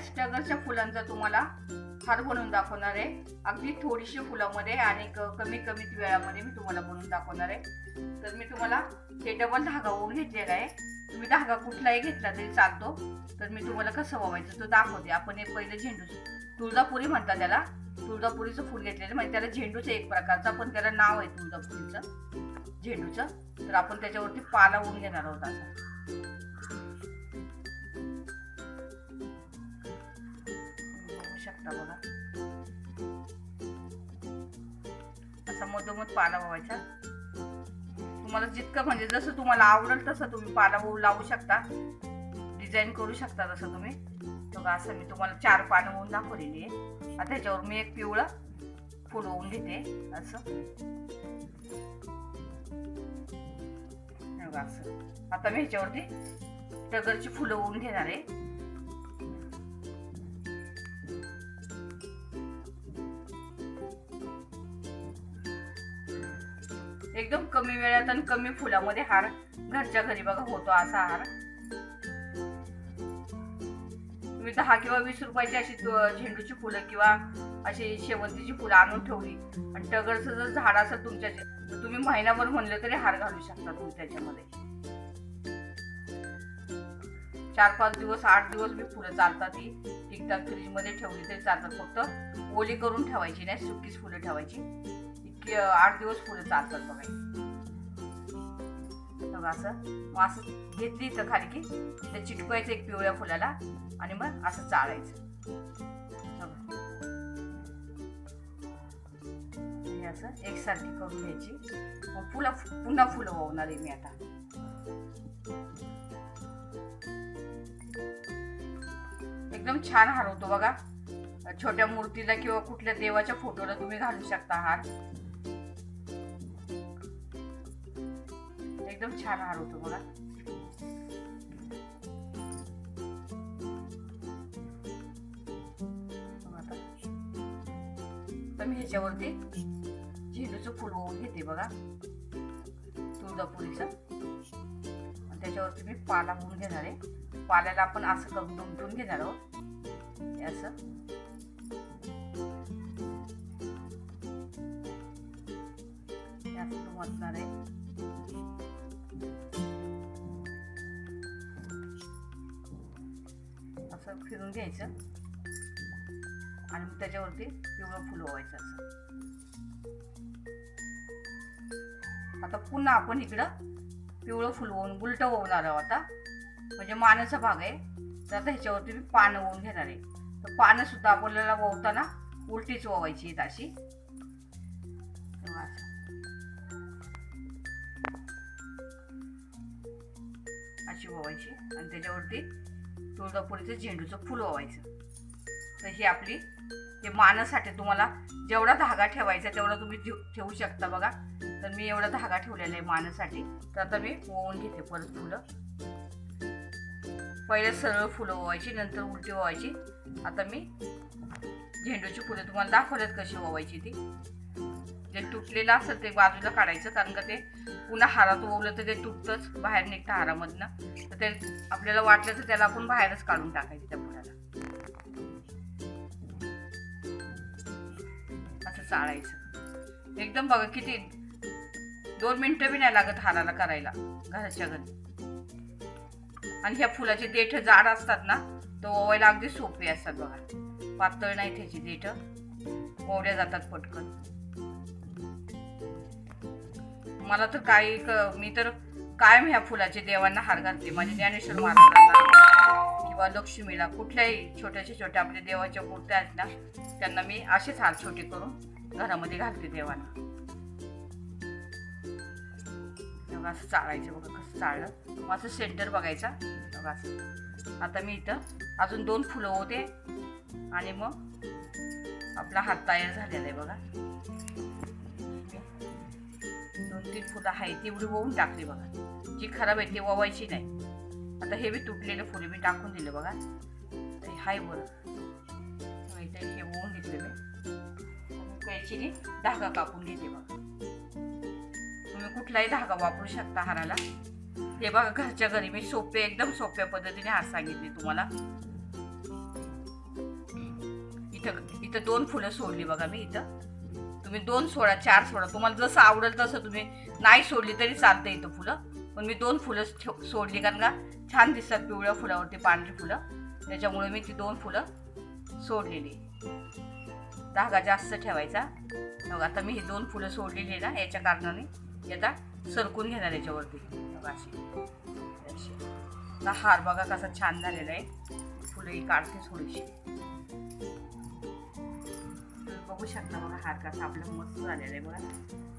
याच टगरच्या फुलांचा तुम्हाला हार बनवून दाखवणार आहे. अगदी थोडीशी फुलामध्ये आणि कमी कमी वेळामध्ये मी तुम्हाला बनवून दाखवणार आहे. तर मी तुम्हाला हे डबल धागा ओढून घेतलेला आहे. तुम्ही धागा कुठलाही घेतला तरी चालतो. तर मी तुम्हाला कसं वावायचं तो दाखवते. आपण हे पहिलं झेंडू तुळजापुरी म्हणतात त्याला. तुळजापुरीचं फुल घेतलेलं म्हणजे त्याला झेंडूचं एक प्रकारचं पण त्याला नाव आहे तुळजापुरीचं झेंडूचं. तर आपण त्याच्यावरती पाला ओढून घेणार आहोत असं. बघू. बघा असा मधोमध पाला भवायचा तुम्हाला जितकं म्हणजे जसं तुम्हाला आवडेल तसं तुम्ही पाला ओढ लावू शकता. डिझाईन करू शकता तसं तुम्ही. बघा असं मी तुम्हाला चार पानं होऊन दाखवलेली आहे. आता ह्याच्यावर मी एक पिवळं फुल होऊन घेते. असं. बघा असं. आता मी ह्याच्यावरती टगरची फुलं होऊन घेणार आहे. एकदम कमी वेळात आणि कमी फुलामध्ये हार घरच्या घरी बघा होतो असा हार. तुम्ही दहा किंवा वीस रुपयाची अशी झेंडूची फुलं किंवा अशी शेवंतीची फुलं आणून ठेवली. आणि टगरचं जर झाड असेल तुमच्या तुम्ही महिनाभर म्हणलं तरी हार घालू शकता तुम्ही त्याच्यामध्ये. चार पाच दिवस आठ दिवस मी फुलं चालतात ती एकदा फ्रीजमध्ये ठेवली तरी चालतात. फक्त ओली करून ठेवायची नाही सुकीच फुलं ठेवायची. आठ दिवस फुलं चालतात बघा बघा असं मग असं घेतली तर खाली की ते चिटकवायचं एक पिवळ्या फुलाला आणि मग असं चाळायचं. हे असं एकसारखी करून घ्यायची. मग फुला पुन्हा फुलं वावणार आहे मी आता. एकदम छान हार होतो बघा. छोट्या मूर्तीला किंवा कुठल्या देवाच्या फोटोला तुम्ही घालू शकता हार. एकदम छान हार होतो बघा. तर मी ह्याच्यावरती झेंडूचं फुल होऊन घेते बघा. तुळजापुरीचं. आणि त्याच्यावरती मी पाला होऊन घेणार आहे. पाल्याला आपण असं करून दुमटून घेणार आहोत. असं. हे असं दुमटणार आहे. असं फिरून घ्यायचं. आणि मग त्याच्यावरती पिवळं फुलं व्हायचं असं. आता पुन्हा आपण इकडं पिवळं फुलवून उलटं होणार आहोत आता. म्हणजे मानाचा भाग आहे. तर आता ह्याच्यावरती मी पानं ओवून घेणार आहे. तर पानं सुद्धा आपल्याला ओवताना उलटीच ओवायची आहेत अशी. अशी ओवायची. आणि त्याच्यावरती तुळजापुरीचं झेंडूचं फुल ओवायचं. तर ही आपली हे मानासाठी तुम्हाला जेवढा धागा ठेवायचा तेवढा तुम्ही ठेव- ठेवू शकता बघा. तर मी एवढा धागा ठेवलेला आहे मानासाठी. तर आता मी ओवून घेते परत फुलं. पहिले सरळ फुलं ओवायची नंतर उलटी ओवायची. आता मी झेंडूची फुलं तुम्हाला दाखवल्यात कशी ओवायची ती. जे तुटलेलं असेल ते बाजूला काढायचं कारण का ते पुन्हा हारात ओवलं तर ते तुटतंच बाहेर निघतं हारामधनं. तर ते आपल्याला वाटलं तर त्याला आपण बाहेरच काढून टाकायचं त्या फुलाला असं चाळायचं एकदम बघा किती दोन मिनटं बी नाही लागत हाराला करायला घराच्या घरी. आणि ह्या फुलाचे देठ जाड असतात ना तर ओवायला अगदी सोपे असतात बघा. पातळ नाही त्याची देठ. ओवल्या जातात पटकन. मला तर काही क- मी तर कायम ह्या फुलाचे देवांना हार घालते. माझ्या ज्ञानेश्वर महाराजांना किंवा लक्ष्मीला कुठल्याही छोट्याशा छोट्या आपल्या देवाच्या मूर्त्या आहेत ना त्यांना मी असेच हार छोटे करून घरामध्ये घालते देवांना. बघा असं चाळायचं बघा कसं चाळलं. मग असं सेंटर बघायचा. बघा असं. आता मी इथं अजून दोन फुलं होते आणि मग आपला हात तयार झालेला आहे बघा. दोन तीन फुलं आहे तेवढी वळून टाकली बघा. जी खराब आहे ती ववायची नाही. आता हे बी तुटलेले फुले मी टाकून दिले बघा. तर हाय बरं. माहिती आहे हे वळून घेतले मी कैचीने धागा कापून घेते बघा. तुम्ही कुठलाही धागा वापरू शकता हाराला. हे बघा घरच्या घरी मी सोपे एकदम सोप्या पद्धतीने हार सांगितले तुम्हाला. इथं इथं दोन फुलं सोडली बघा मी इथं. तुम्ही दोन सोडा चार सोडा. तुम्हाला जसं आवडेल तसं तुम्ही नाही सोडली तरी चालतं इथं फुलं. पण मी दोन फुलं ठेव- सोडली कारण का? छान दिसतात पिवळ्या फुलावरती पांढरी फुलं. त्याच्यामुळे मी ती दोन फुलं सोडलेली. धागा जास्त ठेवायचा. मग आता मी ही दोन फुलं सोडलेली आहे ना याच्या कारणाने आता सरकून घेणार याच्यावरती. अशी. अशी. हार बघा कसा छान झालेला आहे. फुलं ही काढते थोडीशी. बघू शकता बघा हार कसा आपला मस्त झालेला आहे बघा.